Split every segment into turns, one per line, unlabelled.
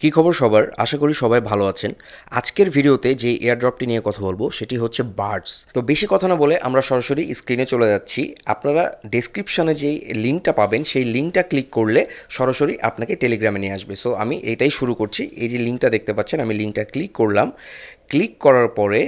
কি খবর সবার? আশা করি সবাই ভালো আছেন। আজকের ভিডিওতে যে এয়ারড্রপটি নিয়ে কথা বলব, সেটি হচ্ছে বার্ডস তো বেশি কথা না বলে আমরা সরাসরি স্ক্রিনে চলে যাচ্ছি। আপনারা ডিসক্রিপশনে যেই লিঙ্কটা পাবেন, সেই লিঙ্কটা ক্লিক করলে সরাসরি আপনাকে টেলিগ্রামে নিয়ে আসবে। সো আমি এটাই শুরু করছি। এই যে লিঙ্কটা দেখতে পাচ্ছেন, আমি লিঙ্কটা ক্লিক করলাম। ক্লিক করার পরে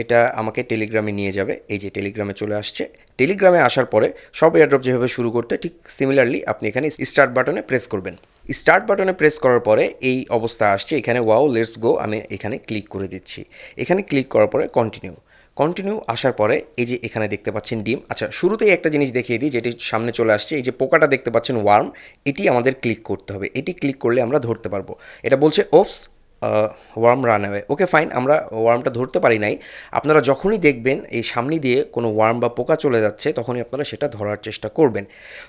এটা আমাকে টেলিগ্রামে নিয়ে যাবে। এই যে টেলিগ্রামে চলে আসছে। টেলিগ্রামে আসার পরে সব এয়ারড্রপ যেভাবে শুরু করতে, ঠিক সিমিলারলি আপনি এখানে স্টার্ট বাটনে প্রেস করবেন। স্টার্ট বাটনে প্রেস করার পরে এই অবস্থা আসছে। এখানে ওয়াও লেটস গো আমি এখানে ক্লিক করে দিচ্ছি। এখানে ক্লিক করার পরে কন্টিনিউ কন্টিনিউ আসার পরে এই যে এখানে দেখতে পাচ্ছেন ডিম। আচ্ছা শুরুতেই একটা জিনিস দেখিয়ে দিই যেটি সামনে চলে আসছে। এই যে পোকাটা দেখতে পাচ্ছেন ওয়ার্ম, এটি আমাদের ক্লিক করতে হবে। এটি ক্লিক করলে আমরা ধরতে পারব। এটা বলছে oops worm run away okay fine আমরা ওয়ার্মটা ধরতে পারি নাই। আপনারা যখনই দেখবেন এই সামনে দিয়ে কোনো ওয়ার্ম বা পোকা চলে যাচ্ছে, তখনই আপনারা সেটা ধরার চেষ্টা করবেন।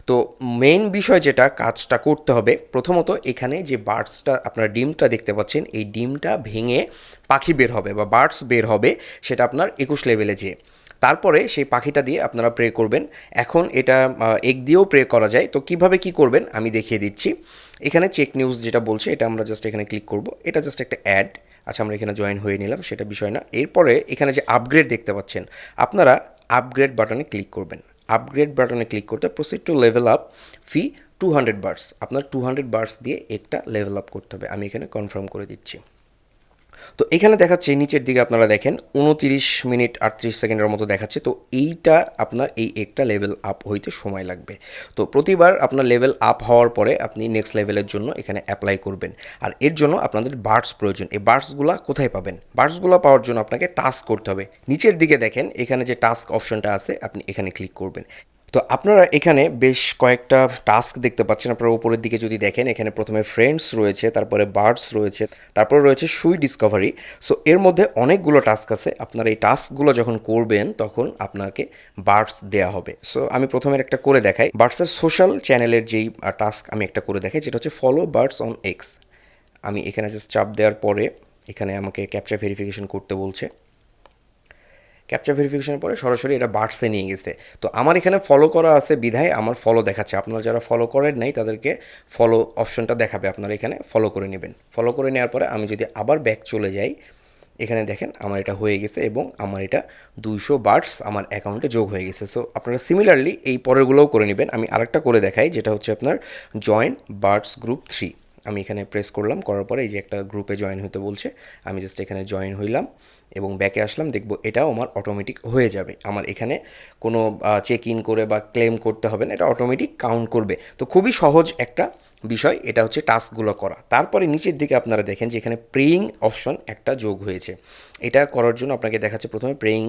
তো মেইন বিষয় যেটা, কাজটা করতে হবে, প্রথমত এখানে যে বার্ডসটা আপনারা ডিমটা দেখতে পাচ্ছেন, এই ডিমটা ভেঙে পাখি বের হবে বা বার্ডস বের হবে, সেটা আপনার একুশ লেভেলে যেয়ে। তারপরে সেই পাখিটা দিয়ে আপনারা প্রে করবেন। এখন এটা এগ দিয়েও প্রে করা যায়। তো কীভাবে কি করবেন, আমি দেখিয়ে দিচ্ছি। এখানে চেক নিউজ যেটা বলছে, এটা আমরা জাস্ট এখানে ক্লিক করব। এটা জাস্ট একটা অ্যাড আচ্ছা আমরা এখানে জয়েন হয়ে নিলাম, সেটা বিষয় না। এরপরে এখানে যে আপগ্রেড দেখতে পাচ্ছেন, আপনারা আপগ্রেড বাটনে ক্লিক করবেন। আপগ্রেড বাটনে ক্লিক করতে proceed to level up fee two hundred bars আপনার টু হান্ড্রেড বার্স দিয়ে একটা লেভেল আপ করতে হবে। আমি এখানে কনফার্ম করে দিচ্ছি। তো এখানে দেখাচ্ছে, নিচের দিকে আপনারা দেখেন, উনতিরিশ মিনিট আটত্রিশ সেকেন্ডের মতো দেখাচ্ছে। তো এইটা আপনার এই একটা লেভেল আপ হইতে সময় লাগবে। তো প্রতিবার আপনার লেভেল আপ হওয়ার পরে আপনি নেক্সট লেভেলের জন্য এখানে অ্যাপ্লাই করবেন। আর এর জন্য আপনাদের বার্ডস প্রয়োজন। এই বার্ডসগুলো কোথায় পাবেন? বার্ডসগুলো পাওয়ার জন্য আপনাকে টাস্ক করতে হবে। নিচের দিকে দেখেন, এখানে যে টাস্ক অপশনটা আছে, আপনি এখানে ক্লিক করবেন। তো আপনারা এখানে বেশ কয়েকটা টাস্ক দেখতে পাচ্ছেন। আপনারা উপরের দিকে যদি দেখেন, এখানে প্রথমে ফ্রেন্ডস রয়েছে, তারপরে বার্ডস রয়েছে, তারপরে রয়েছে সুই ডিসকভারি সো এর মধ্যে অনেকগুলো টাস্ক আছে। আপনারা এই টাস্কগুলো যখন করবেন, তখন আপনাকে বার্ডস দেওয়া হবে। সো আমি প্রথমে একটা করে দেখাই। বার্ডসের সোশ্যাল চ্যানেলের যেই টাস্ক আমি একটা করে দেখাই যেটা হচ্ছে ফলো বার্ডস অন এক্স আমি এখানে জাস্ট চাপ দেওয়ার পরে, এখানে আমাকে ক্যাপচার ভেরিফিকেশন করতে বলছে। ক্যাপচার ভেরিফিকেশনের পরে সরাসরি এটা বার্ডসে নিয়ে গেছে। তো আমার এখানে ফলো করা আছে বিধায়, আমার ফলো দেখাচ্ছে। আপনারা যারা ফলো করেন নাই, তাদেরকে ফলো অপশনটা দেখাবে। আপনারা এখানে ফলো করে নেবেন। ফলো করে নেওয়ার পরে আমি যদি আবার ব্যাক চলে যাই, এখানে দেখেন আমার এটা হয়ে গেছে এবং আমার এটা দুইশো বার্ডস আমার অ্যাকাউন্টে যোগ হয়ে গেছে। সো আপনারা সিমিলারলি এই পরেরগুলোও করে নেবেন। আমি আরেকটা করে দেখাই, যেটা হচ্ছে আপনার জয়েন বার্ডস গ্রুপ থ্রি আমি এখানে প্রেস করলাম, করার পরে এই যে একটা গ্রুপে জয়েন হতে বলছে, আমি জাস্ট এখানে জয়েন হইলাম এবং ব্যাকে আসলাম, দেখব এটাও আমার অটোমেটিক হয়ে যাবে। আমার এখানে কোনো চেক ইন করে বা ক্লেম করতে হবে না, এটা অটোমেটিক কাউন্ট করবে। তো খুবই সহজ একটা বিষয়, এটা হচ্ছে টাস্কগুলো করা। তারপরে নিচের দিকে আপনারা দেখেন যে এখানে প্রেয়িং অপশন একটা যোগ হয়েছে। এটা করার জন্য আপনাকে দেখাচ্ছে প্রথমে প্রেয়িং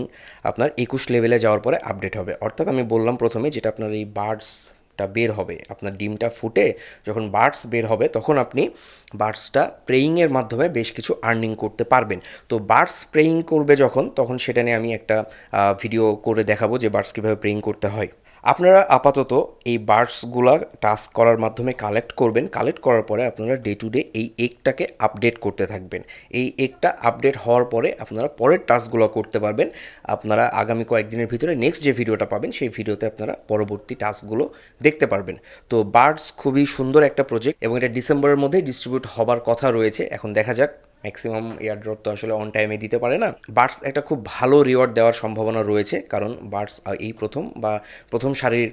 আপনার একুশ লেভেলে যাওয়ার পরে আপডেট হবে। অর্থাৎ আমি বললাম প্রথমে যেটা আপনার এই বার্ডস বার্ডসটা বের হবে। আপনার ডিমটা ফুটে যখন বার্ডস বের হবে, তখন আপনি বার্ডসটা প্রেয়িংয়ের মাধ্যমে বেশ কিছু আর্নিং করতে পারবেন। তো বার্ডস প্রেয়িং করবে যখন, তখন সেটা নিয়ে আমি একটা ভিডিও করে দেখাবো যে বার্ডস কীভাবে প্রেয়িং করতে হয়। আপনারা আপাতত এই বার্ডসগুলো টাস্ক করার মাধ্যমে কালেক্ট করবেন। কালেক্ট করার পরে আপনারা ডে টু ডে এই একটাকে আপডেট করতে থাকবেন। এই একটা আপডেট হওয়ার পরে আপনারা পরের টাস্কগুলো করতে পারবেন। আপনারা আগামী কয়েকদিনের ভিতরে নেক্সট যে ভিডিওটা পাবেন, সেই ভিডিওতে আপনারা পরবর্তী টাস্কগুলো দেখতে পারবেন। তো বার্ডস খুবই সুন্দর একটা প্রজেক্ট এবং এটা ডিসেম্বরের মধ্যে ডিস্ট্রিবিউট হবার কথা রয়েছে। এখন দেখা যাক ম্যাক্সিমাম এয়ারড্রপ তো আসলে অন টাইমে দিতে পারে না। বার্ডস একটা খুব ভালো রিওয়ার্ড দেওয়ার সম্ভাবনা রয়েছে, কারণ বার্ডস এই প্রথম বা প্রথম সারির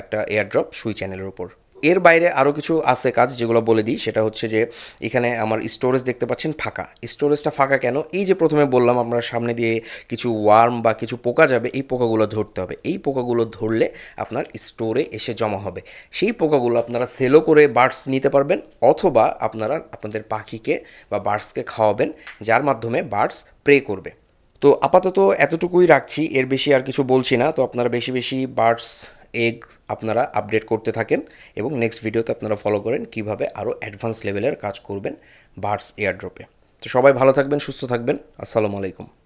একটা এয়ারড্রপ সুই চ্যানেলের উপর। এর বাইরে আরও কিছু আছে কাজ যেগুলো বলে দিই। সেটা হচ্ছে যে, এখানে আমার স্টোরেজ দেখতে পাচ্ছেন ফাঁকা। স্টোরেজটা ফাঁকা কেন? এই যে প্রথমে বললাম আপনার সামনে দিয়ে কিছু ওয়ার্ম বা কিছু পোকা যাবে, এই পোকাগুলো ধরতে হবে। এই পোকাগুলো ধরলে আপনার স্টোরে এসে জমা হবে। সেই পোকাগুলো আপনারা সেলও করে বার্ডস নিতে পারবেন, অথবা আপনারা আপনাদের পাখিকে বা বার্ডসকে খাওয়াবেন, যার মাধ্যমে বার্ডস প্রে করবে। তো আপাতত এতটুকুই রাখছি, এর বেশি আর কিছু বলছি না। তো আপনারা বেশি বেশি বার্ডস এগ আপনারা আপডেট করতে থাকেন এবং নেক্সট ভিডিওতে আপনারা ফলো করেন কীভাবে আরও অ্যাডভান্স লেভেলের কাজ করবেন বার্ডস এয়ারড্রপে তো সবাই ভালো থাকবেন, সুস্থ থাকবেন। আসসালামু আলাইকুম।